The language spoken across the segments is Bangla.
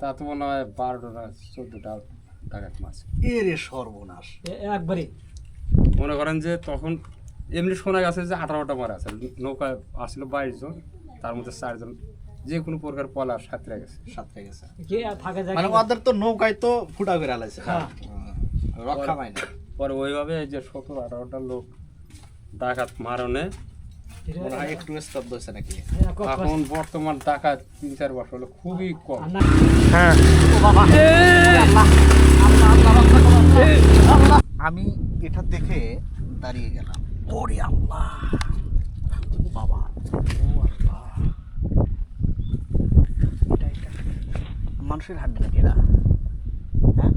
তা তো মনে হয় বারোটা না চোদ্দোটা ডাকাত মাছ এরে সর্বনাশ। একবারে মনে করেন যে তখন এমনি শোনা গেছে যে আঠারোটা মারা আছে নৌকা আসলো বাইশ জন তার মধ্যে চারজন যে কোনো প্রকার পলা সাঁতরে গেছে। সাথে গেছে। মানে ওদের তো নৌকায় তো ফুটা করে আলাইছে। হ্যাঁ। রক্ষা পায় না। পরে ওইভাবে এই যে সতেরো আঠারোটা লোক ডাকাত মারণে মনে হয় একটু স্তব্ধ হয়েছে নাকি? এখন বর্তমান ডাকাত তিন চার বছর হলো খুবই কম। হ্যাঁ। আমি এটা দেখে দাঁড়িয়ে গেলাম। ওরে আল্লাহ। বাবা। মানুষের হাড্ডি নাকি এটা? হ্যাঁ?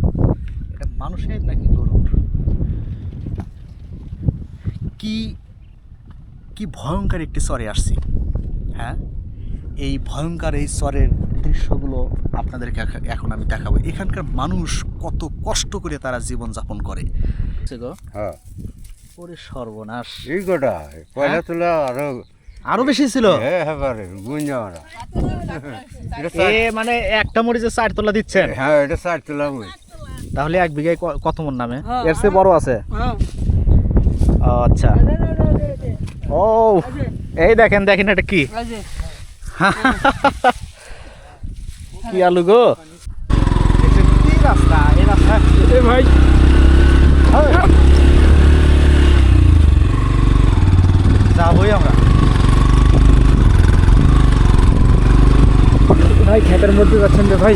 এটা মানুষের নাকি গরুর? কি কি ভয়ঙ্কর একটি স্বরে আসছি। হ্যাঁ? এই ভয়ঙ্কর এই স্বরের দৃশ্যগুলো আপনাদেরকে এখন আমি দেখাবো। এখানকার মানুষ কত কষ্ট করে তারা জীবনযাপন করে। হ্যাঁ। ওরে সর্বনাশ। এই গোটা পয়লা তোলা আরও আরও বেশি ছিল? হ্যাঁ হ্যাঁ এ মানে একটা মরিচে চার তোলা দিচ্ছেন? হ্যাঁ এটা চার তোলা তাহলে এক বিঘায় ক- কত মন নামে? এর চেয়ে বড় আছে? আচ্ছা। ও এই দেখেন দেখেন এটা কি? কি আলু গো? কি রাস্তা এই রাস্তা ভাই। যাবই আমরা। ভাই খেতের মধ্যে যাচ্ছেন রে ভাই।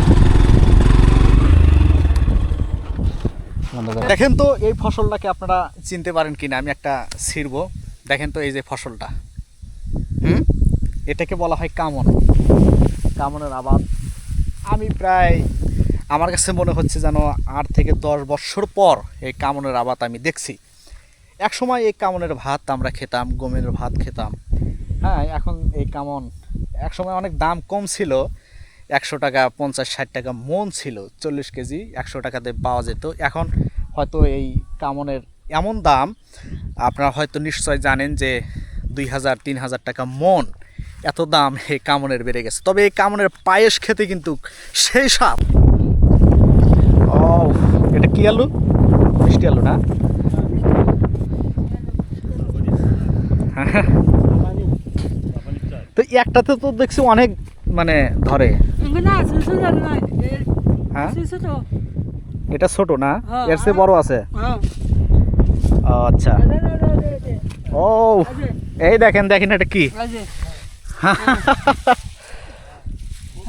দেখেন তো এই ফসলটাকে আপনারা চিনতে পারেন কিনা আমি একটা ছিড়বো। দেখেন তো এই যে ফসলটা। হুম? এটাকে বলা হয় কামন। কামনের আবাদ। আমি প্রায় আমার কাছে মনে হচ্ছে যেন আট থেকে দশ বছর পর এই কামনের আবাদ আমি দেখছি। এক সময় এই কামনের ভাত আমরা খেতাম গমের ভাত খেতাম। হ্যাঁ এখন এই কামন এক সময় অনেক দাম কম ছিল। একশো টাকা পঞ্চাশ ষাট টাকা মন ছিল চল্লিশ কেজি একশো টাকাতে পাওয়া যেত। এখন হয়তো এই কামনের এমন দাম আপনারা হয়তো নিশ্চয় জানেন যে দুই হাজার তিন হাজার টাকা মন এত দাম এই কামনের বেড়ে গেছে। তবে এই কামনের পায়েস খেতে কিন্তু সেই সাপ ও এটা কি আলু? মিষ্টি আলু না? তো একটাতে তো দেখছি অনেক মানে ধরে। হ্যাঁ? এটা ছোট না? হ্যাঁ, এর চেয়ে বড় আছে? হ্যাঁ। আচ্ছা। ও এই দেখেন দেখেন এটা কি?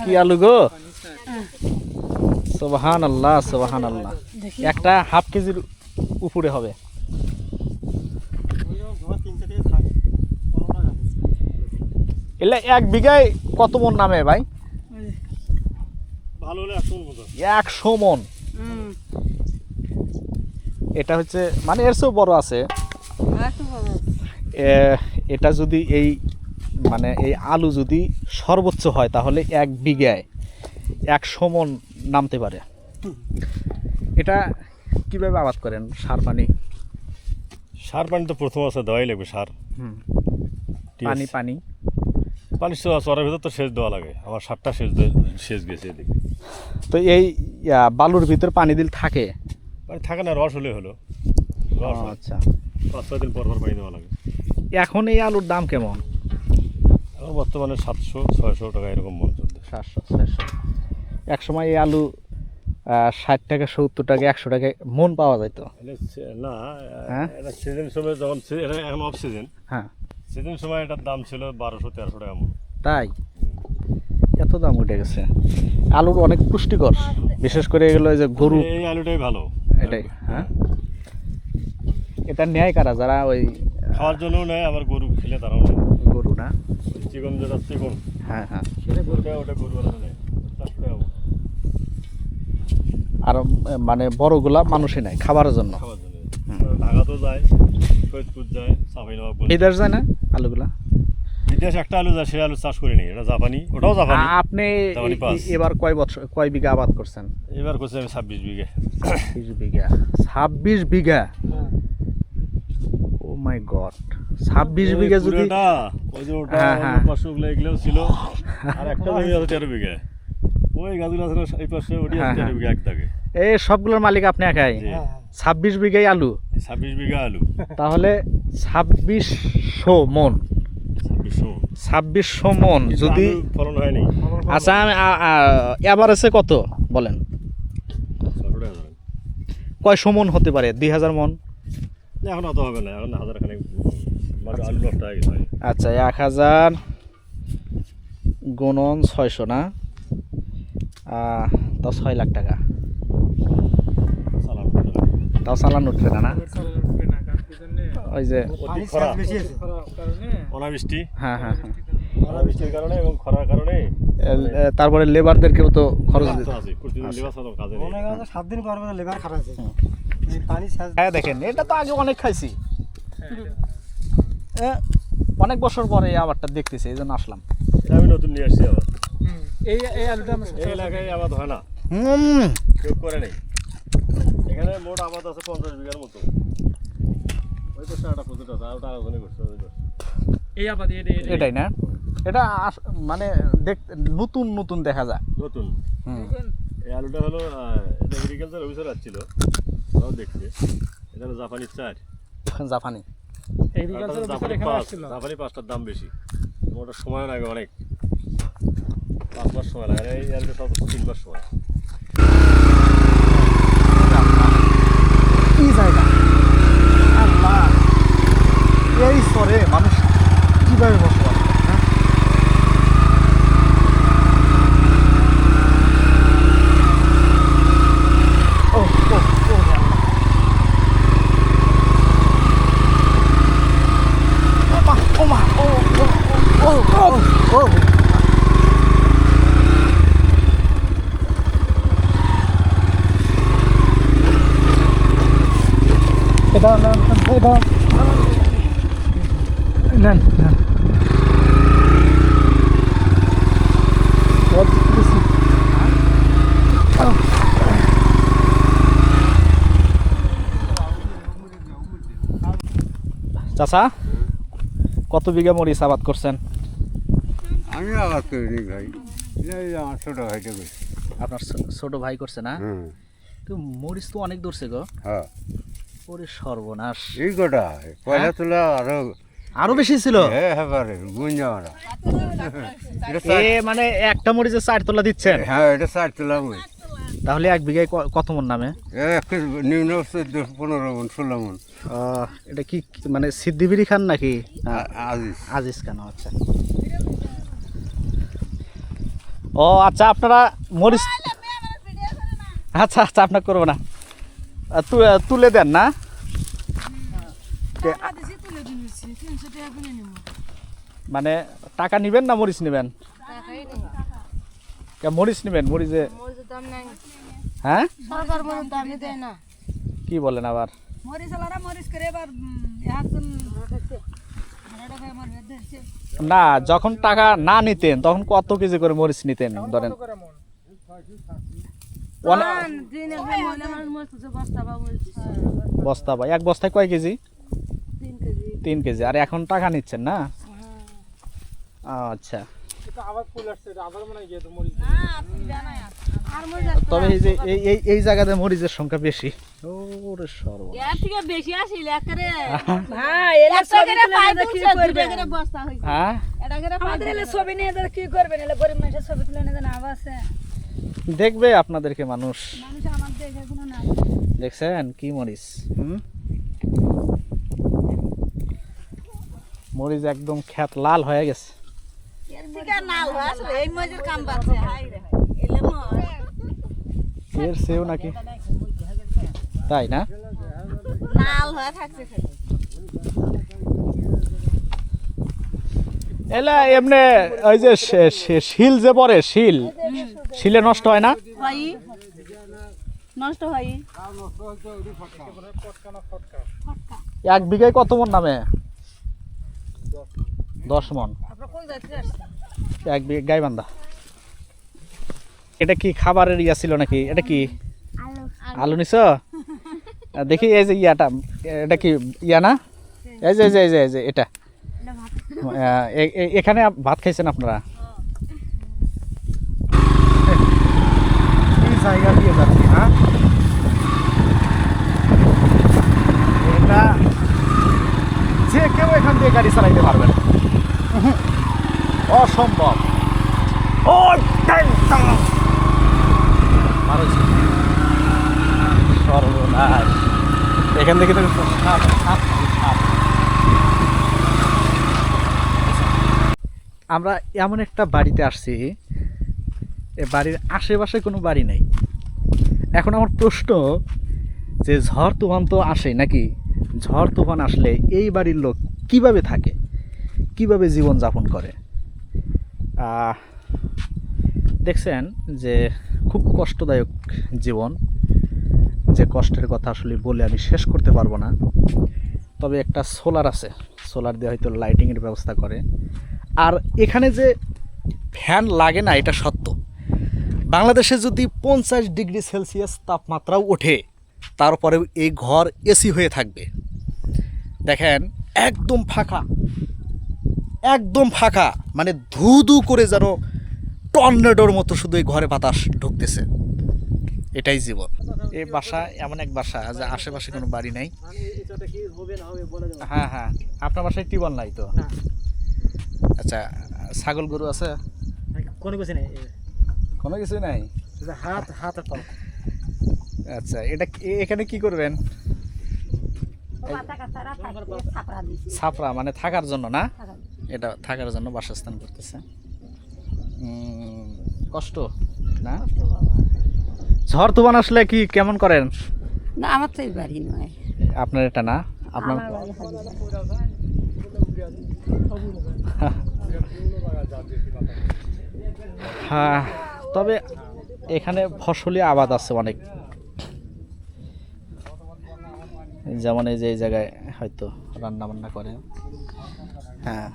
কি আলু গো? সোবাহান আল্লাহ সোবাহান আল্লাহ একটা হাফ কেজির উপরে হবে। এলে এক বিঘায় কত মন নামে ভাই? ভালো একশো মন এটা হচ্ছে মানে এর চেয়েও বড় আছে। এটা যদি এই মানে এই আলু যদি সর্বোচ্চ হয় তাহলে এক বিঘায় একশো মন নামতে পারে। এটা কীভাবে আবাদ করেন সার পানি? সার পানি তো প্রথম আছে দেওয়াই লাগবে সার। হুম। পানি পানি। পানি চ- চড়ার ভিতর তো সেচ দেওয়া লাগে। আমার সারটা সেচ সেচ গেছে এদিকে। তো এই বালুর ভিতর পানি দিল থাকে? পানি থাকে না রস হলে হলো। রস আচ্ছা। পাঁচ ছয় দিন পর পর পানি দেওয়া লাগে। এখন এই আলুর দাম কেমন? এখন বর্তমানে সাতশো ছয়শো টাকা এরকম মন চলছে সাতশো ছয়শো। এক সময় এই আলু ষাট টাকা সত্তর টাকা একশো টাকা মন পাওয়া যেত না হ্যাঁ? এটা সিজন সময় যখন এখন অফ সিজন হ্যাঁ। সিজন সময় এটার দাম ছিল বারোশো তেরোশো টাকা মন। তাই? এত দাম উঠে গেছে। আলুর অনেক পুষ্টিকর। বিশেষ করে এগুলো যে গরু এই আলুটাই ভালো। এটাই হ্যাঁ? এটা ন্যায় কারা? যারা ওই খাওয়ার জন্যও নেয় আবার গরু খেলে তারাও নেয়। গরু না? চিকন যেটা চিকন হ্যাঁ হ্যাঁ। ওটা ওটা গরু নেয়। আর মানে বড়গুলা মানুষই নেয় খাবারের জন্য। জন্য। ঢাকাতেও যায় ফরিদপুর যায় চাপাই নবাব বিদেশ যায় না আলুগুলা? বিদেশ একটা আলু যায় সে আলু চাষ করিনি এটা জাপানি ওটাও জাপানি। আপনি। এবার কয় বছর কয় বিঘা আবাদ করছেন? এবার করছি আমি ছাব্বিশ বিঘে। বিশ বিঘা। ছাব্বিশ বিঘা? ও মাই গড। ছাব্বিশ বিঘা যদি ওই যে ওটা হ্যাঁ, হ্যাঁ। এগুলোও ছিল। আর একটা জমি আছে তেরো বিঘে। ওই গাছগুলো আছে এই পাশে ওটি আছে হ্যাঁ। বিঘা এক এই সবগুলোর মালিক আপনি একাই? ছাব্বিশ বিঘাই আলু? ছাব্বিশ বিঘা আলু। তাহলে ছাব্বিশশো মন। ছাব্বিশশো মন যদি ফলন হয়নি। আচ্ছা আমি এভারেজে কত বলেন? কয়শো মন হতে পারে? দুই হাজার মন? এখন অত হবে না এখন হাজার খানিক আচ্ছা এক হাজার গুণন ছয়শো না? তাও ছয় লাখ টাকা। তাও চালান উঠবে না না? ওই যে অনাবৃষ্টি হ্যাঁ হ্যাঁ। হ্যাঁ অনাবৃষ্টির কারণে এবং খরার কারণে তারপরে লেবারদেরকেও তো খরচ দিতে আছে প্রতিদিন লেবার ছাড়াও কাজে নেই। মনে করেন সাত দিন পর লেবার এই পানি হ্যাঁ দেখেন এটা তো আগে অনেক খাইছি। অনেক বছর পরে এই আবারটা দেখতেছি এই জন্য আসলাম। এটা আমি নতুন নিয়ে আসছি আবার। এই এই আলুটা আমরা এই এলাকায় আবাদ হয় না। হুম। কেউ করে নেই। এখানে মোট আবাদ আছে পঞ্চাশ বিঘার মতো। ওই পাশে একটা প্রজেক্ট আছে ওটা আলোচনা করছে ওই পাশে। এই আবাদ এটাই না? এটা আস- মানে দেখ নতুন নতুন দেখা যায়। নতুন। এই আলুটা হলো এটা এগ্রিকালচার অফিসার আসছিল। ওরাও দেখছে। এটা হলো জাপানি। চার জাপানি জাপানি জাপানি পাঁচটার দাম বেশি। ওটা সময় লাগে অনেক। পাঁচ মাস সময় লাগে। আর এই আলুটা সর্বোচ্চ তিন মাস সময়। কি জায়গা। আল্লাহ এই স্তরে মানুষ কীভাবে বসবাস করে, হ্যাঁ? ও, ও, ও, রে আল্লাহ। ও মা, ও মা, ও, ও, ও, ও, ও, ও। এটা এটা নেন নেন চাচা কত বিঘা মরিচ আবাদ করছেন? আমি আবার করিনি ভাই। আমার ছোটো ভাইটা করছি আপনার ছোট ভাই করছে না? তো মরিচ তো অনেক ধরছে গো। হ্যাঁ। ওরে সর্বনাশ। এই কটা? পয়লা হ্যাঁ? তোলা আরও আরও বেশি ছিল? হ্যাঁ হ্যাঁ পারে গুঞ্জা এটা এ মানে একটা মরিচে চার তোলা দিচ্ছেন? হ্যাঁ এটা চার তোলা মই তাহলে এক বিঘায় ক- কত মন নামে? নিম্ন পনেরো মন ষোলো মন। এটা কি মানে সিদ্ধিবিরি খান নাকি? আজিজ। আজিজ খান আচ্ছা। ও আচ্ছা আপনারা মরিচ আচ্ছা আচ্ছা আপনার করব না। তু- তুলে দেন না? মানে টাকা নিবেন না মরিচ নেবেন? মরিচ নেবেন মরিচে মরিচের দাম নাই। হ্যাঁ? সরকার মরিচ দামই দেয় না। কি বলেন আবার? মরিচ আলারা মরিচ করে এবার একজন না যখন টাকা না নিতেন তখন কত কেজি করে মরিচ নিতেন ধরেন? বস্তা বা এক বস্তায় কয় কেজি? তিন কেজি। তিন কেজি। আর এখন টাকা নিচ্ছেন না? আচ্ছা। তবে এই যে এই এই এই জায়গাতে মরিচের সংখ্যা বেশি। ওরে সর্ব এর থেকে বেশি আসিল একেবারে হ্যাঁ এলা ছবি তুলে কি করবে? একেবারে বস্তা হইছে হ্যাঁ? এটা করে আমাদের এলে ছবি নিয়ে এদের কি করবেন এলে গরিব মানুষের ছবি তুলে নিয়ে দেন আবাসে দেখবে আপনাদেরকে মানুষ। মানুষ আমার দেখে কোনো না দেখছেন? কি মরিচ? হুম? মরিচ একদম খ্যাত লাল হয়ে গেছে। এর সেও নাকি? তাই না? নাল হয়ে থাকছে এলা এমনি ওই যে শিল যে পড়ে শিল শিলে নষ্ট হয় না? নষ্ট হয় এক বিঘায় কত মন নামে? দশ মন। এক গাইবান্ধা। এটা কি খাবারের ইয়া ছিল নাকি? এটা কি? আলু। নিছ? দেখি এই যে ইয়াটা এটা কি ইয়া না? এই যে এই যে এই যে এটা। এখানে ভাত খাইছেন আপনারা? জায়গা দিয়ে যাচ্ছি হ্যাঁ এটা যে কেউ এখান দিয়ে গাড়ি চালাইতে পারবে না। সর্বনাশ। এখান থেকে তো সাপ, সাপ, সাপ। আমরা এমন একটা বাড়িতে আসছি এ বাড়ির আশেপাশে কোনো বাড়ি নেই। এখন আমার প্রশ্ন যে ঝড় তুফান তো আসে নাকি? ঝড় তুফান আসলে এই বাড়ির লোক কীভাবে থাকে? কীভাবে জীবন যাপন করে? দেখছেন যে খুব কষ্টদায়ক জীবন। যে কষ্টের কথা আসলে বলে আমি শেষ করতে পারব না। তবে একটা সোলার আছে, সোলার দিয়ে হয়তো লাইটিংয়ের ব্যবস্থা করে। আর এখানে যে ফ্যান লাগে না, এটা সত্য। বাংলাদেশে যদি পঞ্চাশ ডিগ্রি সেলসিয়াস তাপমাত্রাও ওঠে, তারপরেও এই ঘর এসি হয়ে থাকবে। দেখেন, একদম ফাঁকা। একদম ফাঁকা মানে ধু ধু করে যেন টর্নেডোর মতো শুধু এই ঘরে বাতাস ঢুকতেছে। এটাই জীবন। এই বাসা এমন এক বাসা যে আশেপাশে কোনো বাড়ি নাই। হ্যাঁ হ্যাঁ। আপনার বাসায় টিউবওয়েল নাই তো? না। আচ্ছা ছাগল গরু আছে? কোনো কিছু নেই। কোনো কিছু নাই? শুধু হাত আচ্ছা এটা এখানে কি করবেন? ছাপড়া মানে থাকার জন্য না? এটা থাকার জন্য বাসস্থান করতেছে। কষ্ট না। ঝড় তুফান আসলে কি কেমন করেন? না আমার তো বাড়ি নয়। আপনার এটা না? আপনার হ্যাঁ তবে এখানে ফসলি আবাদ আছে অনেক। যেমন এই যে এই জায়গায় হয়তো রান্না বান্না করে। হ্যাঁ।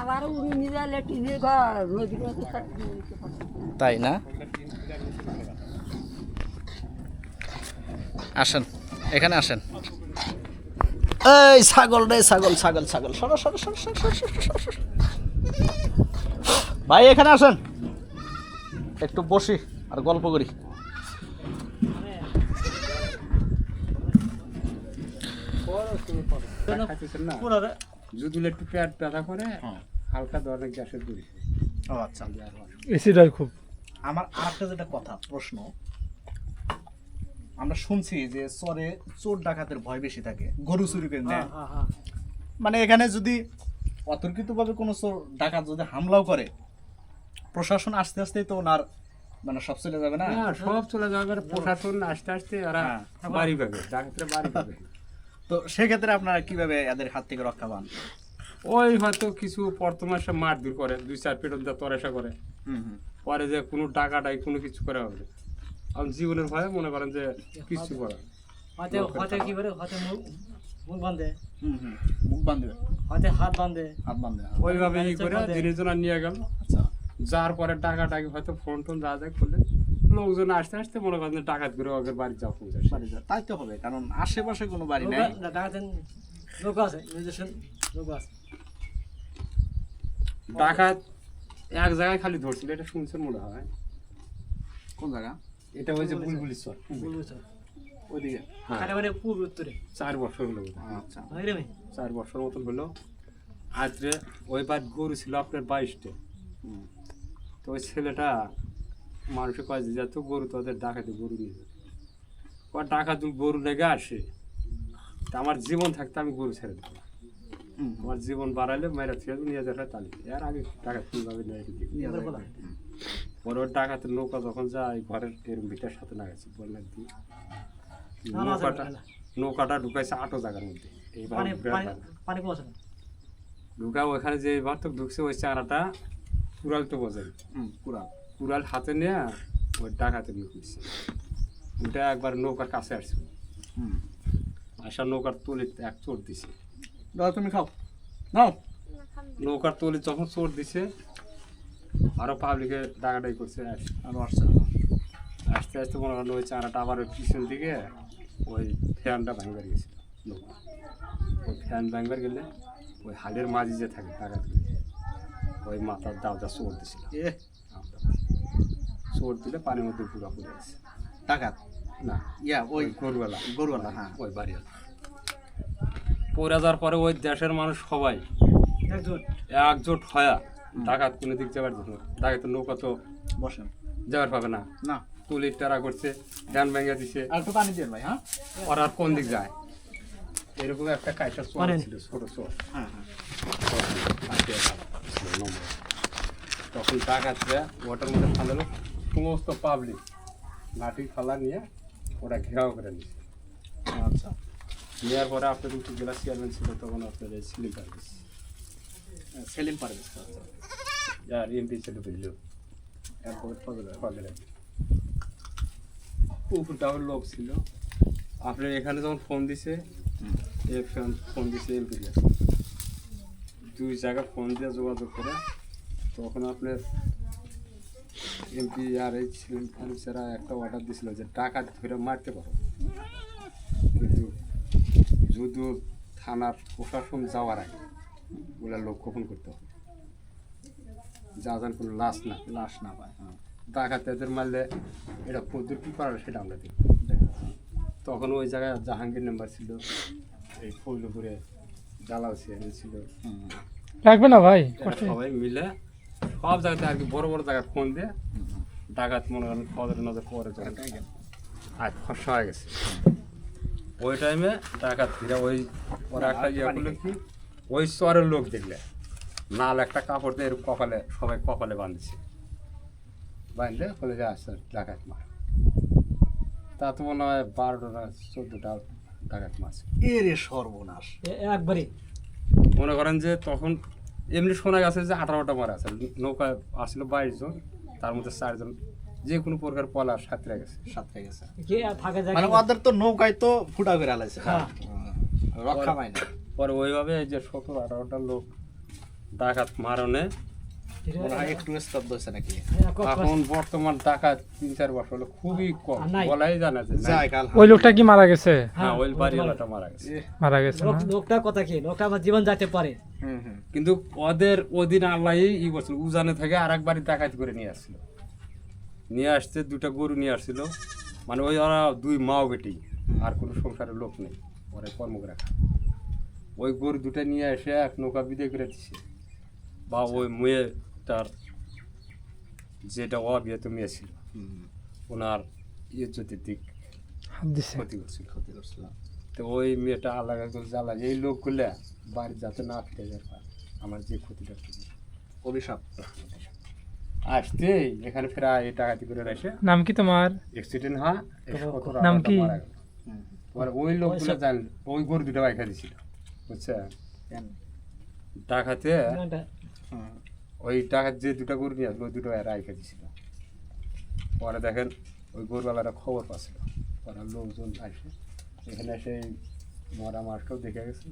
আবার উড়ি নিয়ে যালে টিনের ঘর নদীর মধ্যে সব তাই না? আসেন এখানে আসেন। এই ছাগল রে ছাগল ছাগল ছাগল। সরো সরো সরো সর সরো, সরো, সরো, সরো। ভাই এখানে আসেন। একটু বসি আর গল্প করি। না যদি একটু পেট ব্যথা করে হালকা ধরনের গ্যাসের ও আচ্ছা। এসিটাই খুব। আমার আরেকটা যেটা কথা প্রশ্ন। আমরা শুনছি যে চরে চোর ডাকাতের ভয় বেশি থাকে গরু চুরি করে নেয়। মানে এখানে যদি অতর্কিতভাবে কোনো চোর ডাকাত যদি হামলাও করে প্রশাসন আস্তে আস্তে তো ওনার মানে সব চলে যাবে না? সব চলে যাবে প্রশাসন আস্তে আস্তে ওরা হ্যাঁ। বাড়ি পাবে ডাক্তার বাড়ি পাবে। তো সেক্ষেত্রে আপনারা কীভাবে এদের হাত থেকে রক্ষা পান? ওই হয়তো কিছু বর্তমাসে মার দূর করে দুই চার পেটন দিয়ে তরেসা করে। হুম হুম। পরে যে কোনো টাকাটাই কোনো কিছু করা হবে। আমি জীবনের ভয়ে মনে করেন যে কিছু করা হাতে হাতে কি করে হাতে মুখ মুখ বাঁধে হুম হুম। মুখ বান্ধবে হাতে হাত বাঁধে হাত বান্ধবে ওইভাবে ই করে জিনিস নিয়ে গেল। আচ্ছা। যার পরে টাকাটাকে হয়তো ফোন টোন যা যা করলেন লোকজন আসতে আসতে মনে করেন টাকা করে ওদের বাড়ি পৌঁছায় বাড়ি যা- তাই তো হবে কারণ আশেপাশে কোনো বাড়ি নেই। ডাকাতেন লোক আছে নিজস্ব লোক আছে। ডাকাত এক জায়গায় খালি ধরছিল এটা শুনছেন মনে হয়? কোন জায়গা? এটা ওই যে বুলবুলি চর ওইদিকে? হ্যাঁ। পূর্ব উত্তরে। চার বছর হলো আচ্ছা। রে ভাই। চার বছর মতন হলো। আজকে ওই বাদ গরু ছিল আপনার বাইশটা। তো ওই ছেলেটা মানুষের কাছে যেত গরু তোদের ডাকাতে গরু নিয়ে যেত ডাকা ডাকাত গরু লেগে আসে তা আমার জীবন থাকতে আমি গরু ছেড়ে দেবো আমার জীবন বাড়াইলে মেয়েরা ছেড়ে নিয়ে যাবে তালি। এর আগে টাকা কীভাবে। পরে ওর ডাকাতের নৌকা যখন যায় ঘরের এরম ভিটার সাথে লাগাইছে বললেন দি। নৌকাটা নৌকাটা ঢুকাইছে আটো জায়গার মধ্যে। এইবার ঢুকা ওখানে যে এবার তো ঢুকছে ওই চারাটা কুড়াল তো বোঝাই হুম পুরা কুড়াল হাতে নিয়ে ওই ডাকাতে নিয়ে খুঁজছে ওটা একবার নৌকার কাছে আসছে। হুম। আসার নৌকার তলি এক চোর দিছে। দাদা তুমি খাও। নাও। নৌকার তলি যখন চোর দিছে আরও পাবলিকে ডাকাডাকি করছে। আস- আরও আসছে আস্তে আস্তে মনে করেন ওই চারাটা আবার ওই পিছন দিকে ওই ফ্যানটা ভাঙবার গেছে। নৌকা। ওই ফ্যান ভাঙবার গেলে ওই হালের মাঝি যে থাকে ডাকাত ওই মাথার দাওটা চোর দিছিল। এ চোর দিলে পানির মধ্যে পুরা পড়ে আছে ডাকাত? না। ইয়া ওই গরুওয়ালা। গরুওয়ালা হ্যাঁ। ওই বাড়িওয়ালা পড়ে যাওয়ার পরে ওই দেশের মানুষ সবাই একজোট। হয়া। ডাকাত কোনো দিক যাবার জন্য। ডাকাত নৌকা তো বসেন। যাবার পাবে না। না। তুলির টারা করছে ধ্যান ভেঙে দিছে। আর একটু পানি দিন ভাই হ্যাঁ? ওরা আর কোন দিক যায়? এরকম একটা কাইটার চোর ছিল ছোট চোর হ্যাঁ হ্যাঁ। তখন ডাকাতরা ওটার মধ্যে ফালালো সমস্ত পাবলিক লাঠি ফালা নিয়ে ওরা ঘেরাও করে নিয়েছে আচ্ছা। নেওয়ার পরে আপনার একটু জেলা চেয়ারম্যান ছিল তখন আপনার স্লিম সার্ভিস সেলিম পারভেজ আর এমপি ছিল বুঝলো এরপর ফজলে উপর টাওয়ার লোক ছিল। আপনার এখানে যখন ফোন দিছে ফোন ফোন দিছে এমপি দুই জায়গায় ফোন দিয়ে যোগাযোগ করে তখন আপনার এমপি আর এই ছিলেন ফার্নিচারা একটা অর্ডার দিছিল যে টাকা ধরে মারতে পারো। কিন্তু যদিও থানার প্রশাসন যাওয়ার আগে ওগুলা লোক গোপন করতে হবে। যা যান কোনো লাশ না লাশ না পায় হ্যাঁ। ডাকাতেদের মারলে এটা পদ্ধতি কী করার সেটা আমরা দেখি তখন ওই জায়গায় জাহাঙ্গীর নাম্বার ছিল এই ফৈলপুরে জালাল সিয়ানি ছিল। লাগবে না ভাই? সবাই মিলে সব জায়গাতে আর কি বড় বড় জায়গায় ফোন দিয়ে ডাকাত মনে করেন খবরের নজর পরে যখন আজ ফসা হয়ে গেছে। ওই টাইমে ডাকাত ফিরে ওই ওরা একটা ইয়ে করল কি? ওই চরের লোক দেখলে। নাল একটা কাপড় দিয়ে এরকম কপালে সবাই কপালে বাঁধছে। বাঁধলে বলে যে আসছে ডাকাত মার। তা তো মনে হয় বারোটা চোদ্দোটা ডাকাত মাছ এরে সর্বনাশ। একবারে মনে করেন যে তখন এমনি শোনা গেছে যে আঠারোটা মারা আছে নৌকা আসলে বাইশ জন তার মধ্যে চারজন যে কোনো প্রকার পলা সাঁতরে গেছে। সাঁতরে গেছে। কে থাকে যায় মানে ওদের তো নৌকায় তো ফুটা করে আলাইছে। হ্যাঁ। রক্ষা পায় না। পরে ওইভাবে এই যে সতেরো আঠারোটা লোক ডাকাত মারণে একটু স্তব্ধ হয়েছে নাকি? এখন বর্তমান ডাকাত তিন চার বছর হলো খুবই কম। বলাই জানা যে নাই। যাই কাল ওই লোকটা কি মারা গেছে? হ্যাঁ ওই বাড়িওয়ালাটা মারা গেছে। মারা গেছে না? কথা কি? লোকটা আমার জীবন যাইতে পারে। হুম হুম। কিন্তু ওদের ওদিন আল্লাহ ই উজানে থেকে আর এক বাড়ি ডাকাত করে নিয়ে আসছিল। নিয়ে আসছে দুটা গরু নিয়ে আসছিল। মানে ওই ওরা দুই মাও বেটি আর কোনো সংসারের লোক নেই। ওরা কর্ম করে ওই গরু দুটা নিয়ে এসে এক নৌকা বিদায় করে দিছে। বা ওই মেয়েটার যেটা অবিয়াত মেয়ে ছিল ওনার ইজ্জতের দিক ক্ষতি করছিল ক্ষতি করছিলাম তো ওই মেয়েটা আলাদা করে জ্বালা এই লোকগুলো বাড়ি যাতে না ফিরে যায় আমার যে ক্ষতিটা অভিশাপ। আসতে এখানে ফেরা এই টাকাতি করে রাখে নাম কি তোমার? অ্যাক্সিডেন্ট হয় নাম কি? মারা ওই লোকগুলো জান ওই গরু দুটো বাইখা দিছিল। বুঝছে? টাকাতে। ওই টাকা যে দুটো গরু নিয়ে আসলো ওই দুটো রাইখা দিছিল পরে দেখেন ওই গরুওয়ালারা খবর পাচ্ছিল। পরে লোকজন আসে এখানে এসে মরা মাছটাও দেখে গেছে।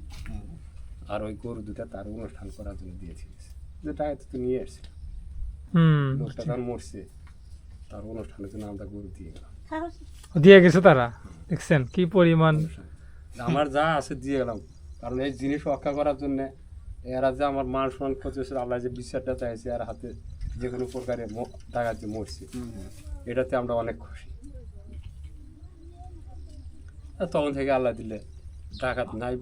আর ওই গরু দুটা তার অনুষ্ঠান করার জন্য দিয়েছে। যে টাকা তো নিয়ে এসছে লোকটা তখন মরছে। তার অনুষ্ঠানের জন্য আমরা গরু দিয়ে গেলাম। দিয়ে গেছে তারা? দেখছেন কি পরিমাণ আমার যা আছে দিয়ে গেলাম। কারণ এই জিনিস রক্ষা করার জন্য এরা যে আমার মান সম্মান ক্ষতি হয়েছে আল্লাহ যে বিশ্বাসটা চাইছে আর হাতে যে কোনো প্রকারে যে মরছে। এটাতে আমরা অনেক খুশি। তখন থেকে আল্লাহ দিলে ডাকাত নাই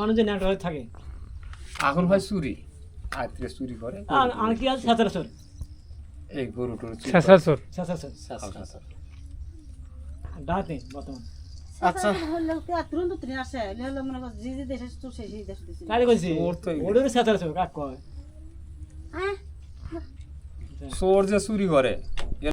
মানুষ যে থাকে। এখন হয় চুরি। আয় থেকে চুরি করে আর আর কি আছে? সচরাচর। এই গরু টরু চুরি শেষা সচরাচর। ডাক নেই বর্তমান। আচ্ছা। তুরন্ত তুলে আসে হলো মনে কর যে যে দেশে তো সেই সেই দেশে দেশে কারে কইছি ওর তো এই- কাক কয়? হ্যাঁ চোর যে চুরি করে।